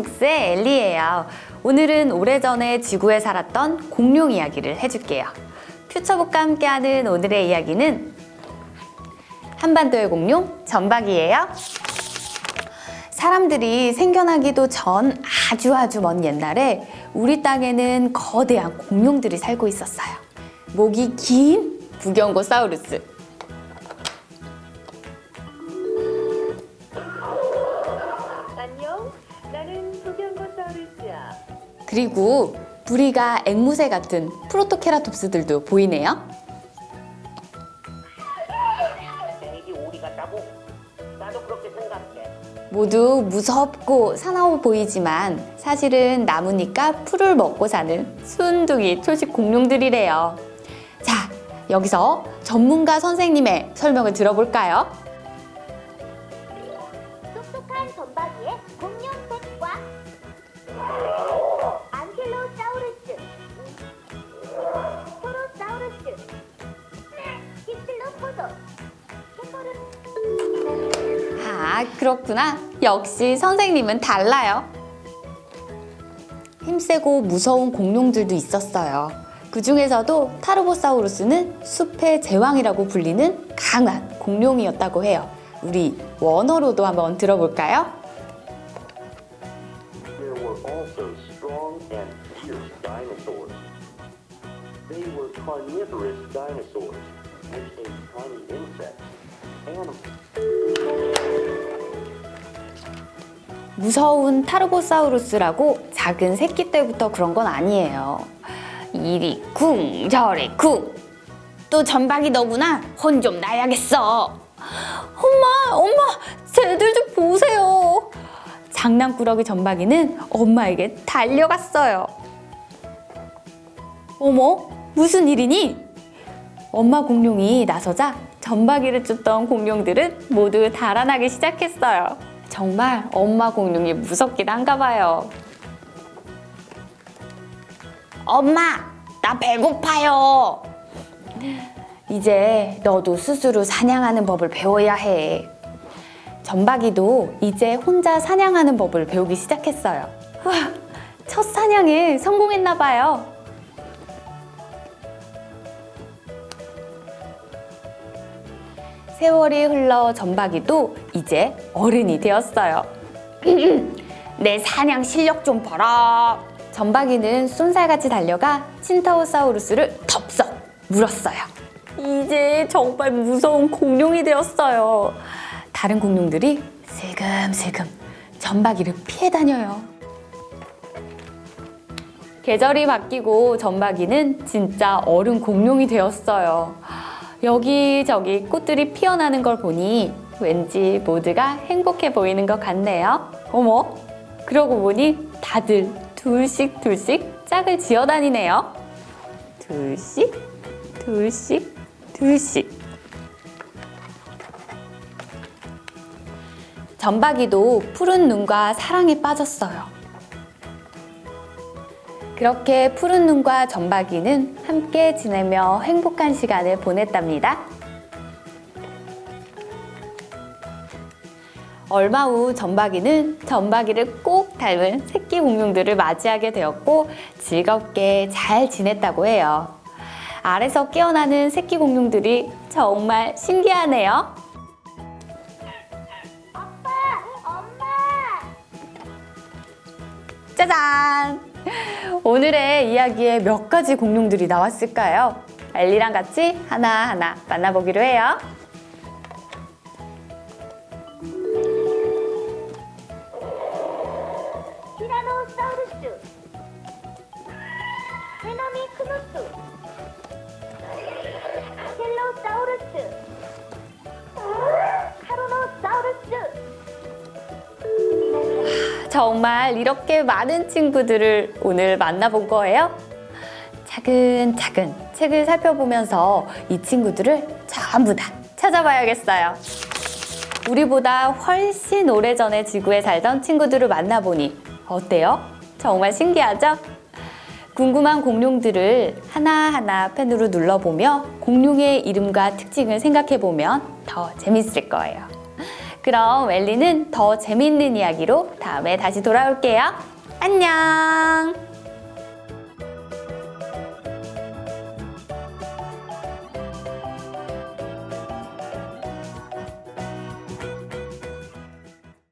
캐리앤북스의 엘리예요. 오늘은 오래전에 지구에 살았던 공룡 이야기를 해줄게요. 퓨처북과 함께하는 오늘의 이야기는 한반도의 공룡 전박이에요. 사람들이 생겨나기도 전 아주 아주 먼 옛날에 우리 땅에는 거대한 공룡들이 살고 있었어요. 목이 긴 부경고사우루스. 그리고 부리가 앵무새 같은 프로토케라톱스들도 보이네요. 모두 무섭고 사나워 보이지만 사실은 나무니까 풀을 먹고 사는 순둥이 초식 공룡들이래요. 자, 여기서 전문가 선생님의 설명을 들어볼까요? 똑똑한 전박이의 공룡 백과 아, 그렇구나. 역시 선생님은 달라요. 힘세고 무서운 공룡들도 있었어요. 그 중에서도 타르보사우루스는 숲의 제왕이라고 불리는 강한 공룡이었다고 해요. 우리 원어로도 한번 들어볼까요? There were 무서운 타르보사우루스라고 작은 새끼 때부터 그런 건 아니에요. 이리 쿵 저리 쿵. 또 전박이 너구나. 혼 좀 나야겠어. 엄마, 엄마, 쟤들 좀 보세요. 장난꾸러기 전박이는 엄마에게 달려갔어요. 어머, 무슨 일이니? 엄마 공룡이 나서자 전박이를 쫓던 공룡들은 모두 달아나기 시작했어요. 정말 엄마 공룡이 무섭긴 한가 봐요. 엄마, 나 배고파요. 이제 너도 스스로 사냥하는 법을 배워야 해. 전박이도 이제 혼자 사냥하는 법을 배우기 시작했어요. 와, 첫 사냥에 성공했나 봐요. 세월이 흘러 전박이도 이제 어른이 되었어요. 내 사냥 실력 좀 봐라. 전박이는 쏜살같이 달려가 친타오사우루스를 덥석 물었어요. 이제 정말 무서운 공룡이 되었어요. 다른 공룡들이 슬금슬금 전박이를 피해 다녀요. 계절이 바뀌고 전박이는 진짜 어른 공룡이 되었어요. 여기저기 꽃들이 피어나는 걸 보니 왠지 모두가 행복해 보이는 것 같네요. 어머, 그러고 보니 다들 둘씩 둘씩 짝을 지어 다니네요. 둘씩, 둘씩, 둘씩. 전박이도 푸른 눈과 사랑에 빠졌어요. 그렇게 푸른 눈과 전박이는 함께 지내며 행복한 시간을 보냈답니다. 얼마 후 전박이는 전박이를 꼭 닮은 새끼 공룡들을 맞이하게 되었고 즐겁게 잘 지냈다고 해요. 알에서 깨어나는 새끼 공룡들이 정말 신기하네요. 아빠 엄마 짜잔! 오늘의 이야기에 몇 가지 공룡들이 나왔을까요? 엘리랑 같이 하나하나 만나보기로 해요. 티라노사우루스 셀로사우루스 정말 이렇게 많은 친구들을 오늘 만나본 거예요. 차근차근 책을 살펴보면서 이 친구들을 전부 다 찾아봐야겠어요. 우리보다 훨씬 오래전에 지구에 살던 친구들을 만나보니 어때요? 정말 신기하죠? 궁금한 공룡들을 하나하나 펜으로 눌러보며 공룡의 이름과 특징을 생각해보면 더 재밌을 거예요. 그럼 웰리는 더 재밌는 이야기로 다음에 다시 돌아올게요. 안녕!